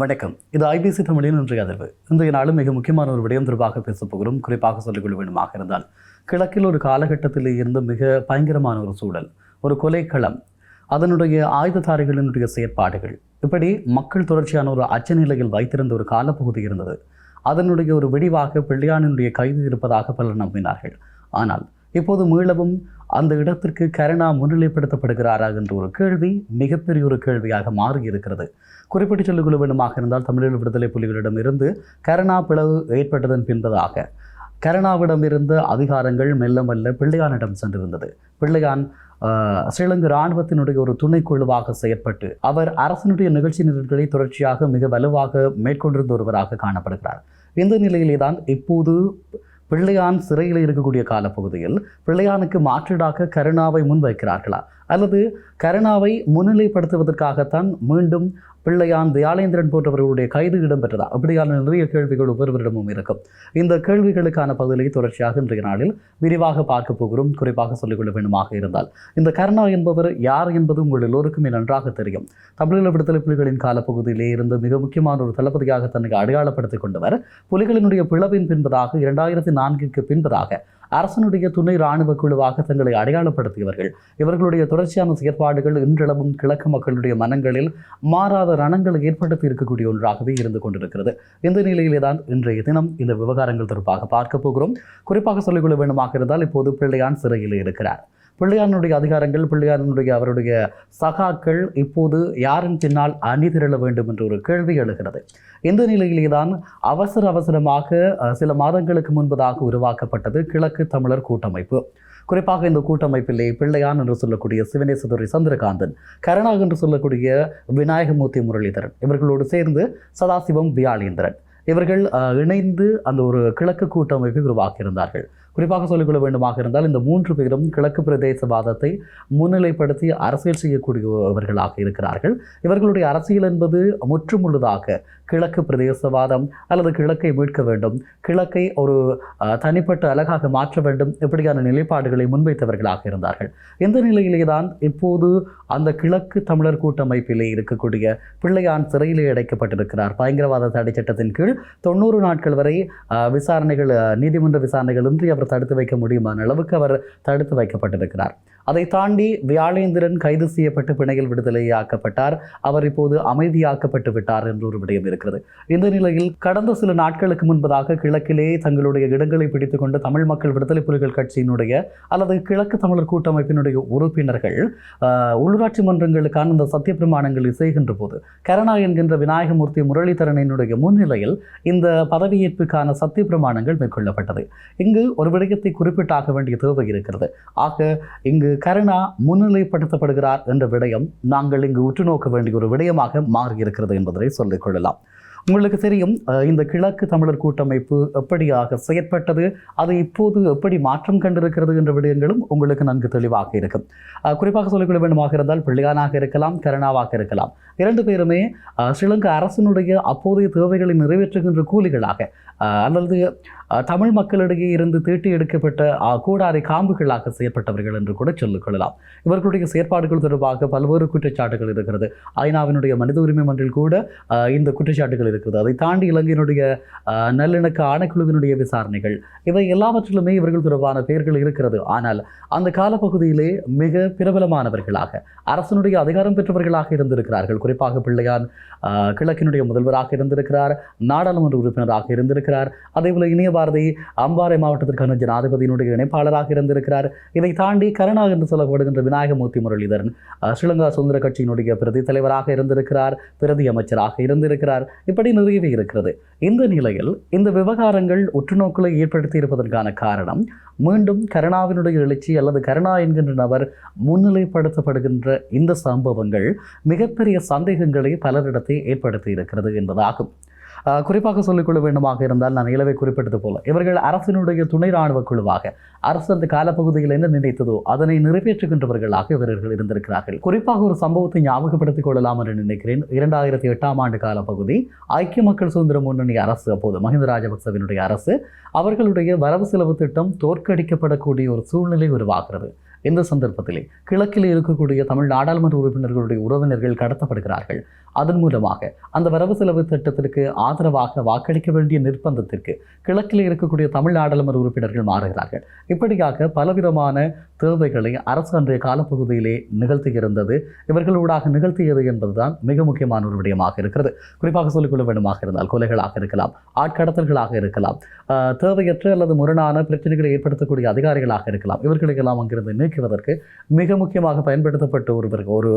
வணக்கம். இது ஐபிசி தமிழின் இன்றைய அதிர்வு. இன்றைய நாளும் மிக முக்கியமான ஒரு விடயம் தொடர்பாக பேசப் போகிறோம். குறிப்பாக சொல்லிக்கொள்ள வேண்டுமாக இருந்தால் கிழக்கில் ஒரு காலகட்டத்தில் இருந்து மிக பயங்கரமான ஒரு சூழல் ஒரு கொலைக்களம் அதனுடைய ஆயுததாரிகளினுடைய செயற்பாடுகள். இப்படி மக்கள் தொடர்ச்சியான ஒரு அச்ச நிலையில் வைத்திருந்த ஒரு காலப்பகுதி இருந்தது. அதனுடைய ஒரு விடிவாக பிள்ளையானினுடைய கைது இருப்பதாக பலர் நம்பினார்கள். ஆனால் இப்போது மீளவும் அந்த இடத்திற்கு கருணா முன்னிலைப்படுத்தப்படுகிறாரா என்ற ஒரு கேள்வி மிகப்பெரிய ஒரு கேள்வியாக மாறி இருக்கிறது குறிப்பிட்டு சொல்லிக்கொள்ள வேண்டுமாக இருந்தால் தமிழீழ விடுதலை புலிகளிடம் இருந்து கருணா பிளவு ஏற்பட்டதன் பின்பதாக கருணாவிடம் இருந்த அதிகாரங்கள் மெல்ல மெல்ல பிள்ளையானிடம் சென்றிருந்தது. பிள்ளையான் ஸ்ரீலங்கா இராணுவத்தினுடைய ஒரு துணைக்குழுவாக செயற்பட்டு அவர் அரசனுடைய நிகழ்ச்சி நிரல்களை தொடர்ச்சியாக மிக வலுவாக மேற்கொண்டிருந்த ஒருவராக காணப்படுகிறார். இந்த நிலையிலே தான் இப்போது பிள்ளையான் சிறையில் இருக்கக்கூடிய காலப்பகுதியில் பிள்ளையானுக்கு மாற்றீடாக கருணாவை முன்வைக்கிறார்களா? அல்லது கருணாவை முன்னிலைப்படுத்துவதற்காகத்தான் மீண்டும் பிள்ளையான் தியாலேந்திரன் போன்றவர்களுடைய கைது இடம்பெற்றதா? அப்படியான நிறைய கேள்விகள் ஒவ்வொருவரிடமும் இருக்கும். இந்த கேள்விகளுக்கான பதிலை தொடர்ச்சியாக இன்றைய நாளில் விரிவாக பார்க்க போகிறோம். குறிப்பாக சொல்லிக்கொள்ள வேண்டுமாக இருந்தால். இந்த கருணா என்பவர் யார் என்பது உங்கள் எல்லோருக்குமே நன்றாக தெரியும். தமிழீழ விடுதலை புலிகளின் காலப்பகுதியிலே இருந்து மிக முக்கியமான ஒரு தளபதியாக தன்னை அடையாளப்படுத்திக் கொண்டவர். புலிகளினுடைய பிளவின் பின்பதாக இரண்டாயிரத்தி நான்கிற்கு பின்பதாக அரசனுடைய துணை இராணுவ குழுவாக தங்களை அடையாளப்படுத்தியவர்கள். இவர்களுடைய தொடர்ச்சியான செயற்பாடுகள் இன்றளவும் கிழக்கு மக்களுடைய மனங்களில் மாறாத ரணங்களை ஏற்படுத்தி இருக்கக்கூடிய ஒன்றாகவே இருந்து கொண்டிருக்கிறது. இந்த நிலையிலே தான் இன்றைய தினம் இந்த விவகாரங்கள் தொடர்பாக பார்க்க போகிறோம். குறிப்பாக சொல்லிக்கொள்ள வேண்டுமாக இருந்தால் இப்போது பிள்ளையான் சிறையில் இருக்கிறார். பிள்ளையானுடைய அதிகாரங்கள் பிள்ளையாரனுடைய அவருடைய சகாக்கள் இப்போது யாரின் பின்னால் அணி திரள வேண்டும் என்ற ஒரு கேள்வி எழுகிறது. இந்த நிலையிலே தான் அவசர அவசரமாக சில மாதங்களுக்கு முன்பதாக உருவாக்கப்பட்டது கிழக்கு தமிழர் கூட்டமைப்பு. குறிப்பாக இந்த கூட்டமைப்பிலே பிள்ளையான் என்று சொல்லக்கூடிய சிவனேசதுரை சந்திரகாந்தன் கருணா என்று சொல்லக்கூடிய விநாயகமூர்த்தி முரளிதரன் இவர்களோடு சேர்ந்து சதாசிவம் வியாளேந்திரன் இவர்கள் இணைந்து அந்த ஒரு கிழக்கு கூட்டமைப்பை உருவாக்கியிருந்தார்கள். குறிப்பாக சொல்லிக்கொள்ள வேண்டுமாக இருந்தால் இந்த மூன்று பேரும் கிழக்கு பிரதேசவாதத்தை முன்னிலைப்படுத்தி அரசியல் செய்யக்கூடியவர்களாக இருக்கிறார்கள். இவர்களுடைய அரசியல் என்பது முற்றுமுழுதாக கிழக்கு பிரதேசவாதம் அல்லது கிழக்கை மீட்க வேண்டும். கிழக்கை ஒரு தனிப்பட்ட அழகாக மாற்ற வேண்டும். இப்படியான நிலைப்பாடுகளை முன்வைத்தவர்களாக இருந்தார்கள். இந்த நிலையிலே தான் இப்போது அந்த கிழக்கு தமிழர் கூட்டமைப்பிலே இருக்கக்கூடிய பிள்ளையான் சிறையிலே அடைக்கப்பட்டிருக்கிறார். பயங்கரவாத தடை சட்டத்தின் கீழ் தொண்ணூறு நாட்கள் வரை விசாரணைகள் நீதிமன்ற விசாரணைகள் இன்றி அவர் தடுத்து வைக்க முடியுமான அளவுக்கு அவர் தடுத்து வைக்கப்பட்டிருக்கிறார். அதை தாண்டி வியாழேந்திரன் கைது செய்யப்பட்டு பிணையில் விடுதலையாக்கப்பட்டார். அவர் இப்போது அமைதியாக்கப்பட்டு விட்டார் என்ற ஒரு விடயம் இருக்கிறது. இந்த நிலையில் கடந்த சில நாட்களுக்கு முன்பதாக கிழக்கிலே தங்களுடைய இடங்களை பிடித்துக்கொண்டு தமிழ் மக்கள் விடுதலை புலிகள் கட்சியினுடைய அல்லது கிழக்கு தமிழர் கூட்டமைப்பினுடைய உறுப்பினர்கள் உள்ளூராட்சி மன்றங்களுக்கான இந்த சத்திய பிரமாணங்களை செய்கின்ற போது கரணா என்கின்ற விநாயகமூர்த்தி முரளிதரனினுடைய முன்னிலையில் இந்த பதவியேற்புக்கான சத்திய பிரமாணங்கள் மேற்கொள்ளப்பட்டது. இங்கு ஒரு விடயத்தை குறிப்பிட்டாக வேண்டிய தேவை இருக்கிறது. ஆக இங்கு கருணா முன்னிலைப்படுத்தப்படுகிறார் என்ற விடயம் நாங்கள் இங்கு உற்று நோக்க வேண்டிய ஒரு விடயமாக மாறியிருக்கிறது என்பதை சொல்லிக் கொள்ளலாம். உங்களுக்கு தெரியும் இந்த கிழக்கு தமிழர் கூட்டமைப்பு எப்படியாக செயற்பட்டது அது இப்போது எப்படி மாற்றம் கண்டிருக்கிறது என்ற விடயங்களும் உங்களுக்கு நன்கு தெளிவாக இருக்கும். குறிப்பாக சொல்லிக்கொள்ள வேண்டுமாக இருந்தால் பிள்ளையானாக இருக்கலாம் கருணாவாக இருக்கலாம். இரண்டு பேருமே ஸ்ரீலங்கா அரசினுடைய அப்போதைய தேவைகளை நிறைவேற்றுகின்ற கூலிகளாக அல்லது தமிழ் மக்களிடையே இருந்து தீட்டி எடுக்கப்பட்ட கூடாரை காம்புகளாக செயற்பட்டவர்கள் என்று கூட சொல்லிக் கொள்ளலாம் இவர்களுடைய செயற்பாடுகள் தொடர்பாக பல்வேறு குற்றச்சாட்டுகள் இருக்கிறது. ஐநாவினுடைய மனித உரிமை மன்றில் கூட இந்த குற்றச்சாட்டுகள் இருக்கிறது. அதை தாண்டி இலங்கையினுடைய நல்லிணக்க ஆணைக்குழுவினுடைய விசாரணைகள் இவை எல்லாவற்றிலுமே இவர்கள் தொடர்பான பெயர்கள் இருக்கிறது. ஆனால் அந்த காலப்பகுதியிலே மிக பிரபலமானவர்களாக அரசனுடைய அதிகாரம் பெற்றவர்களாக இருந்திருக்கிறார்கள். குறிப்பாக பிள்ளையான் கிழக்கினுடைய முதல்வராக இருந்திருக்கிறார் நாடாளுமன்ற உறுப்பினராக இருந்திருக்கிறார். அதேபோல இணைய பாரதி அம்பாறை மாவட்டத்திற்கான ஜனாதிபதியினுடைய இணைப்பாளராக இருந்திருக்கிறார். இதை தாண்டி கருணா என்று சொல்லப்படுகின்ற விநாயகமூர்த்தி முரளிதரன் ஸ்ரீலங்கா சுதந்திர கட்சியினுடைய பிரதி தலைவராக இருந்திருக்கிறார் பிரதி அமைச்சராக இருந்திருக்கிறார். இப்படி நிறையவே இருக்கிறது. இந்த நிலையில் இந்த விவகாரங்கள் உற்றுநோக்கலை ஏற்படுத்தி இருப்பதற்கான காரணம் மீண்டும் கருணாவினுடைய எழுச்சி அல்லது கருணா என்கின்ற நபர் முன்னிலைப்படுத்தப்படுகின்ற இந்த சம்பவங்கள் மிகப்பெரிய சந்தேகங்களை பலரிடத்தை ஏற்படுத்தி இருக்கிறது என்பதாகும். குறிப்பாக சொல்லிக்கொள்ள வேண்டுமாக இருந்தால் நான் இளவை குறிப்பிட்டது போல. இவர்கள் அரசினுடைய துணை ராணுவ குழுவாக அரசு அந்த காலப்பகுதியில் என்ன நினைத்ததோ அதனை நிறைவேற்றுகின்றவர்களாக இவர்கள் இருந்திருக்கிறார்கள். குறிப்பாக ஒரு சம்பவத்தை ஞாபகப்படுத்திக் கொள்ளலாம் என்று நினைக்கிறேன். இரண்டாயிரத்தி எட்டாம் ஆண்டு காலப்பகுதி ஐக்கிய மக்கள் சுதந்திர முன்னணி அரசு அப்போது மஹிந்த ராஜபக்சவினுடைய அரசு அவர்களுடைய வரவு செலவு திட்டம் தோற்கடிக்கப்படக்கூடிய ஒரு சூழ்நிலை உருவாகிறது. இந்த சந்தர்ப்பத்திலே கிழக்கில் இருக்கக்கூடிய தமிழ் நாடாளுமன்ற உறுப்பினர்களுடைய உறவினர்கள் கடத்தப்படுகிறார்கள். அதன் மூலமாக அந்த வரவு செலவு திட்டத்திற்கு ஆதரவாக வாக்களிக்க வேண்டிய நிர்பந்தத்திற்கு கிழக்கில் இருக்கக்கூடிய தமிழ் நாடாளுமன்ற உறுப்பினர்கள் மாறுகிறார்கள். இப்படியாக பலவிதமான தேவைகளை அரசு அன்றைய காலப்பகுதியிலே நிகழ்த்தியிருந்தது இவர்களூடாக நிகழ்த்தியது என்பதுதான் மிக முக்கியமான ஒரு விடயமாக இருக்கிறது. குறிப்பாக சொல்லிக்கொள்ள வேண்டுமாக இருந்தால் கொலைகளாக இருக்கலாம் ஆட்கடத்தல்களாக இருக்கலாம் தேவையற்ற அல்லது முரணான பிரச்சனைகளை ஏற்படுத்தக்கூடிய அதிகாரிகளாக இருக்கலாம். இவர்களுக்கெல்லாம் அங்கிருந்து நீக்குவதற்கு மிக முக்கியமாக பயன்படுத்தப்பட்ட ஒருவர் ஒரு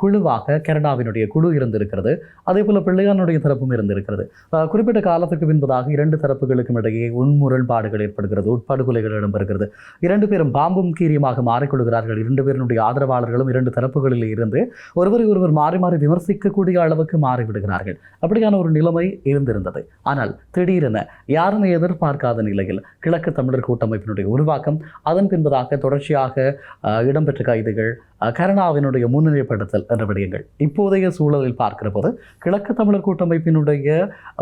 குழுவாக கனடாவினுடைய குழு இருந்திருக்கிறது. அதே போல பிள்ளையானுடைய தரப்பும் இருந்திருக்கிறது. குறிப்பிட்ட காலத்துக்கு பின்பதாக இரண்டு தரப்புகளுக்கும் இடையே உன்முரண்பாடுகள் ஏற்படுகிறது உட்பாடுகொலைகள் இடம்பெறுகிறது. இரண்டு பேரும் பாம்பும் கீரியும் கீரியுமாக மாறிக்கொள்கிறார்கள். இரண்டு பேருடைய ஆதரவாளர்களும் இரண்டு தரப்புகளில் இருந்து ஒருவரை ஒருவர் மாறி மாறி விமர்சிக்கக்கூடிய அளவுக்கு மாறிவிடுகிறார்கள். அப்படியான ஒரு நிலைமை இருந்திருந்தது. ஆனால் திடீரென யாருமே எதிர்பார்க்காத நிலையில் கிழக்கு தமிழர் கூட்டமைப்பினுடைய உருவாக்கம் அதன் பின்பதாக தொடர்ச்சியாக இடம்பெற்ற கைதுகள் கருணாவினுடைய முன்னிலைப்படுத்தல் என்ற விடயங்கள் இப்போதைய சூழலில் பார்க்கிற போது கிழக்கு தமிழர் கூட்டமைப்பினுடைய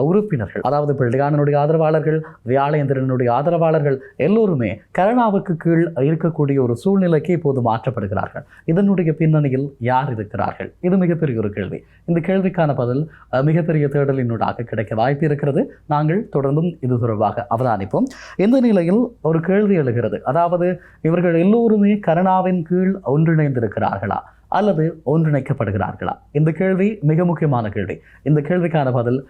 உறுப்பினர்கள் அதாவது பிள்ளையானனுடைய ஆதரவாளர்கள் வியாழேந்திரனுடைய ஆதரவாளர்கள் எல்லோருமே கருணாவுக்கு கீழ் இருக்கக்கூடிய ஒரு சூழ்நிலைக்கு இப்போது மாற்றப்படுகிறார்கள். இதனுடைய பின்னணியில் யார் இருக்கிறார்கள்? இது மிகப்பெரிய ஒரு கேள்வி. இந்த கேள்விக்கான பதில் மிகப்பெரிய தேடலினூடாக கிடைக்க வாய்ப்பு இருக்கிறது. நாங்கள் தொடர்ந்தும் இது தொடர்பாக அவதானிப்போம். இந்த நிலையில் ஒரு கேள்வி எழுகிறது. அதாவது இவர்கள் எல்லோருமே கருணாவின் கீழ் ஒன்றிணைந்திருக்கிறார்களா? அல்லது ஒன்றிணைக்கப்படுகிறார்களா? இந்த கேள்வி மிக முக்கியமான கேள்வி. இந்த கேள்விக்கான பதில்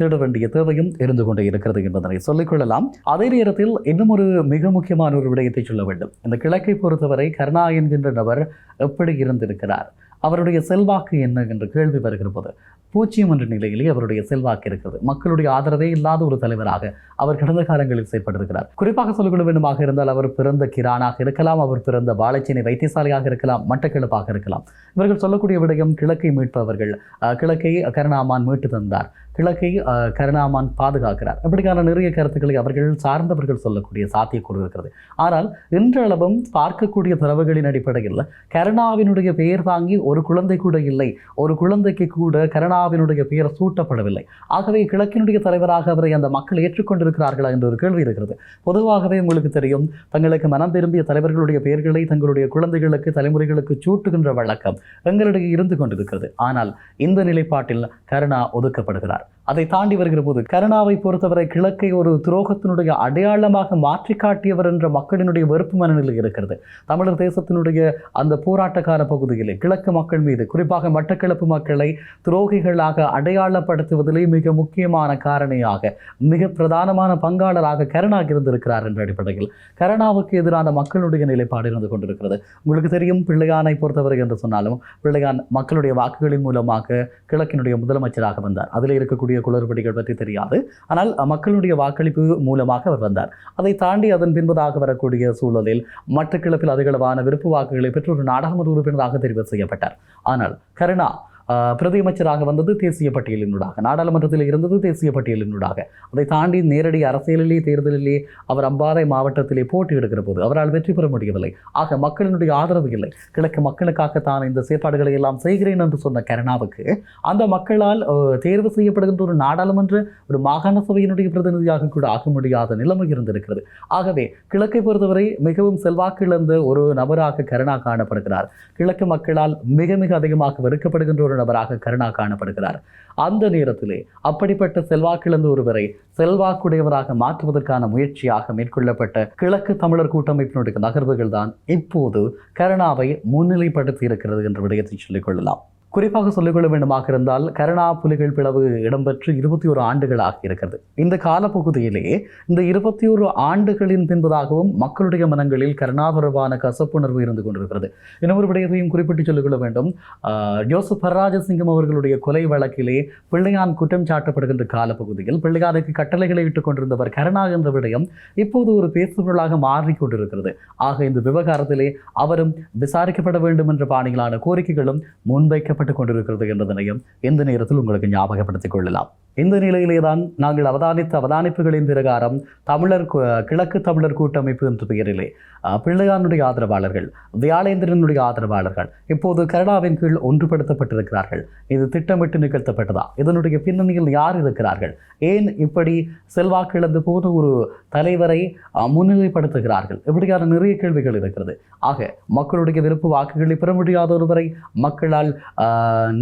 தேட வேண்டிய தேவையும் இருந்து கொண்டே இருக்கிறது என்பதனை சொல்லிக்கொள்ளலாம். அதே நேரத்தில் இன்னும் ஒரு மிக முக்கியமான ஒரு விடயத்தை சொல்ல வேண்டும். இந்த கிழக்கை பொறுத்தவரை கருணா என்கின்ற நபர் எப்படி இருந்திருக்கிறார்? அவருடைய செல்வாக்கு என்ன என்ற கேள்வி வருகிற போது பூஜ்ஜியம் என்ற நிலையிலே அவருடைய செல்வாக்கு இருக்கிறது. மக்களுடைய ஆதரவே இல்லாத ஒரு தலைவராக அவர் கடந்த காலங்களில் செயற்பட்டிருக்கிறார் குறிப்பாக சொல்லிக்கொள்ள வேண்டுமாக இருந்தால் அவர் பிறந்த கிரானாக இருக்கலாம் அவர் பிறந்த வாழைச்சேனை வைத்தியசாலையாக இருக்கலாம் மட்டக்கிழப்பாக இருக்கலாம். இவர்கள் சொல்லக்கூடிய விடயம் கிழக்கை மீட்பவர்கள் கிழக்கை கருணாமான் மீட்டு தந்தார். கிழக்கை கருணாமான் பாதுகாக்கிறார். இப்படிக்கான நிறைய கருத்துக்களை அவர்கள் சார்ந்தவர்கள் சொல்லக்கூடிய சாத்தியக்கூறு இருக்கிறது. ஆனால் இன்றளவும் பார்க்கக்கூடிய தரவுகளின் அடிப்படையில் கருணாவினுடைய பெயர் தாங்கி ஒரு குழந்தை கூட இல்லை ஒரு குழந்தைக்கு கூட கருணாவினுடைய பெயர் சூட்டப்படவில்லை. ஆகவே கிழக்கினுடைய தலைவராக அவரை அந்த மக்கள் ஏற்றுக்கொண்டிருக்கிறார்களா என்ற ஒரு கேள்வி இருக்கிறது. பொதுவாகவே உங்களுக்கு தெரியும் தங்களுக்கு மனம் திரும்பிய தலைவர்களுடைய பெயர்களை தங்களுடைய குழந்தைகளுக்கு தலைமுறைகளுக்கு சூட்டுகின்ற வழக்கம் எங்களிடையே இருந்து கொண்டிருக்கிறது. ஆனால் இந்த நிலைப்பாட்டில் கருணா ஒதுக்கப்படுகிறார். அதை தாண்டி வருகிற போது கருணாவை பொறுத்தவரை கிழக்கை ஒரு துரோகத்தினுடைய அடையாளமாக மாற்றி காட்டியவர் என்ற மக்களினுடைய வெறுப்பு மனநிலை இருக்கிறது. தமிழர் தேசத்தினுடைய அந்த போராட்டக்கார கால பகுதியிலே கிழக்கு மக்கள் மீது குறிப்பாக மட்டக்கிழப்பு மக்களை துரோகிகளாக அடையாளப்படுத்துவதிலே மிக முக்கியமான காரணியாக மிக பிரதானமான பங்காளராக கருணா இருந்திருக்கிறார் என்ற அடிப்படையில் கருணாவுக்கு எதிரான மக்களுடைய நிலைப்பாடு இருந்து கொண்டிருக்கிறது. உங்களுக்கு தெரியும் பிள்ளையானை பொறுத்தவரை என்று சொன்னாலும் பிள்ளையான் மக்களுடைய வாக்குகளின் மூலமாக கிழக்கினுடைய முதலமைச்சராக வந்தார். அதில் இருக்கக்கூடிய குளறுபடிகள் பற்றி தெரியாது. ஆனால் மக்களுடைய வாக்களிப்பு மூலமாக அவர் வந்தார். அதை தாண்டி அதன் பின்பதாக வரக்கூடிய சூழலில் மட்டக்கிழப்பில் அதிகளவான விருப்பு வாக்குகளை பெற்று ஒரு நாடாளுமன்ற உறுப்பினராக தெரிவு செய்யப்பட்டார். ஆனால் கருணா பிரதியமைச்சராக வந்தது தேசிய பட்டியலினூடாக நாடாளுமன்றத்தில் இருந்தது தேசிய பட்டியலினூடாக அதை தாண்டி நேரடி அரசியலிலே தேர்தலிலே அவர் அம்பாறை மாவட்டத்திலே போட்டியிடுகிற போது அவரால் வெற்றி பெற முடியவில்லை. ஆக மக்களினுடைய ஆதரவு இல்லை. கிழக்கு மக்களுக்காக தான் இந்த செயற்பாடுகளை எல்லாம் செய்கிறேன் என்று சொன்ன கருணாவுக்கு அந்த மக்களால் தேர்வு செய்யப்படுகின்ற ஒரு நாடாளுமன்ற ஒரு மாகாண சபையினுடைய பிரதிநிதியாக கூட ஆக முடியாத நிலைமை இருந்திருக்கிறது. ஆகவே கிழக்கை பொறுத்தவரை மிகவும் செல்வாக்கு இழந்த ஒரு நபராக கருணா காணப்படுகிறார். கிழக்கு மக்களால் மிக மிக அதிகமாக வெறுக்கப்படுகின்ற ஒரு நபராக கருணா காணப்படுகிறார். அந்த நேரத்திலே அப்படிப்பட்ட செல்வாக்கிழந்த ஒருவரை செல்வாக்குடையவராக மாற்றுவதற்கான முயற்சியாக மேற்கொள்ளப்பட்ட கிழக்கு தமிழர் கூட்டமைப்பினுடைய நகர்வுகள் தான் இப்போது கருணாவை முன்னிலைப்படுத்தி இருக்கிறது என்ற விடயத்தை சொல்லிக் கொள்ளலாம். குறிப்பாக சொல்லிக்கொள்ள வேண்டுமாக இருந்தால் கருணா புலிகள் பிளவு இடம்பெற்று இருபத்தி ஒரு ஆண்டுகளாக இருக்கிறது. இந்த காலப்பகுதியிலே இந்த இருபத்தி ஒரு ஆண்டுகளின் பின்பதாகவும் மக்களுடைய மனங்களில் கருணா தொடர்பான கசப்புணர்வு இருந்து கொண்டிருக்கிறது. இன்னொரு விடயத்தையும் குறிப்பிட்டு சொல்லிக்கொள்ள வேண்டும். ஜோசப் பரராஜசிங்கம் அவர்களுடைய கொலை வழக்கிலே பிள்ளையான் குற்றம் சாட்டப்படுகின்ற காலப்பகுதியில் பிள்ளையானுக்கு கட்டளைகளை இட்டுக் கொண்டிருந்தவர் கருணா என்ற விடயம் இப்போது ஒரு பேசுபொருளாக மாறிக்கொண்டிருக்கிறது ஆக இந்த விவகாரத்திலே அவரும் விசாரிக்கப்பட வேண்டும் என்ற பாணியிலான கோரிக்கைகளும் முன்வைக்கப்பட்டு கொண்டிருக்கிறது என்ற நிலையம் இந்த நேரத்தில் உங்களுக்கு ஞாபகப்படுத்திக் கொள்ளலாம். இந்த நிலையிலே தான் நாங்கள் அவதானித்த அவதானிப்புகளின் பிரகாரம் தமிழர் கிழக்கு தமிழர் கூட்டமைப்பு என்ற பெயரிலே பிள்ளையானுடைய ஆதரவாளர்கள் வியாழேந்திரனுடைய ஆதரவாளர்கள் இப்போது கனடாவின் கீழ் ஒன்றுபடுத்தப்பட்டிருக்கிறார்கள். இது திட்டமிட்டு நிகழ்த்தப்பட்டதா? இதனுடைய பின்னணியில் யார் இருக்கிறார்கள்? ஏன் இப்படி செல்வாக்கிழந்து போது ஒரு தலைவரை முன்னிலைப்படுத்துகிறார்கள்? இப்படியான நிறைய கேள்விகள் இருக்கிறது. ஆக மக்களுடைய விருப்பு வாக்குகளை பெற முடியாத ஒருவரை மக்களால்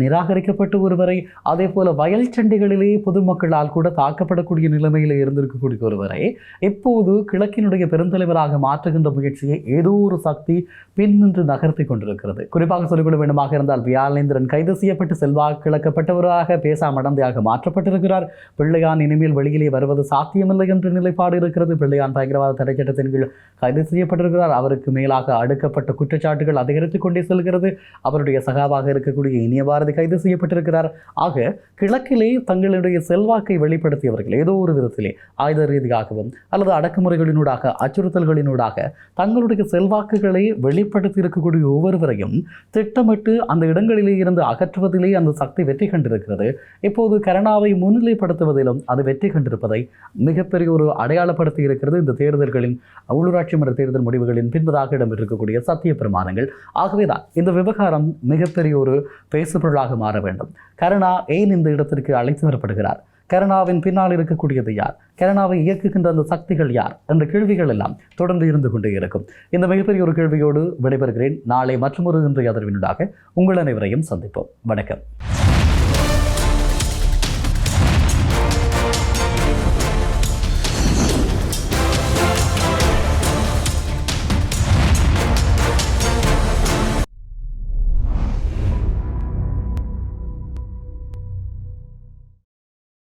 நிராகரிக்கப்பட்டு நிராகரிக்கப்பட்ட ஒருவரை அதே போல வயல் சண்டைகளிலே பொதுமக்களால் கூட தாக்கப்படக்கூடிய நிலைமையில் இருந்திருக்கக்கூடிய ஒருவரை இப்போது கிழக்கினுடைய பெருந்தலைவராக மாற்றுகின்ற முயற்சியை ஏதோ ஒரு சக்தி பின்னின்று நகர்த்தி கொண்டிருக்கிறது. குறிப்பாக சொல்லிக்கொள்ள வேண்டுமாக இருந்தால் வியாழேந்திரன் கைது செய்யப்பட்டு செல்வாக்கு இழக்கப்பட்டவராக பேசா மடந்தையாக மாற்றப்பட்டிருக்கிறார். பிள்ளையான் இனிமேல் வெளியிலே வருவது சாத்தியமில்லை என்ற நிலைப்பாடு இருக்கிறது. பிள்ளையான் பயங்கரவாத தடை சட்டத்தின் கீழ் கைது செய்யப்பட்டிருக்கிறார். அவருக்கு மேலாக அடுக்கப்பட்ட குற்றச்சாட்டுகள் அதிகரித்துக் கொண்டே செல்கிறது. அவருடைய சகாவாக இருக்கக்கூடிய இனிய பாரதி கைது செய்யப்பட்டிருக்கிறார். ஆக கிழக்கிலே தங்களுடைய செல்வாக்கை வெளிப்படுத்தியவர்கள் ஏதோ ஒரு விதத்திலே ஆயுத ரீதியாகவும் அல்லது அடக்குமுறைகளினூடாக அச்சுறுத்தல்களினூடாக தங்களுடைய செல்வாக்குகளை வெளிப்படுத்தி இருக்கக்கூடிய ஒவ்வொருவரையும் திட்டமிட்டு அந்த இடங்களிலே இருந்து அகற்றுவதிலே அந்த சக்தி வெற்றி கண்டிருக்கிறது. இப்போது கருணாவை முன்னிலைப்படுத்துவதிலும் அது வெற்றி கண்டிருப்பதை மிகப்பெரிய ஒரு அடையாளப்படுத்தி இருக்கிறது இந்த தேர்தல்களின் உள்ளூராட்சி மன்ற தேர்தல் முடிவுகளின் பின்பதாக இடம்பெற்றிருக்கக்கூடிய சத்திய பிரமாணங்கள். ஆகவேதான் இந்த விவகாரம் மிகப்பெரிய ஒரு பேசுபொருளாக மாற வேண்டும். கருணா ஏன் இந்த இடத்திற்கு அழைத்து வரப்படுகிறது வருகிறார் கருணாவின் பின்னால் இருக்கக்கூடியது யார்? கருணாவை இயக்குகின்ற அந்த சக்திகள் யார்? என்ற கேள்விகள் எல்லாம் தொடர்ந்து இருந்து கொண்டே இருக்கும். இந்த மிகப்பெரிய ஒரு கேள்வியோடு விடைபெறுகிறேன். நாளை மற்றொரு இன்றைய அதர்வினூடாக உங்கள் அனைவரையும் சந்திப்போம். வணக்கம்.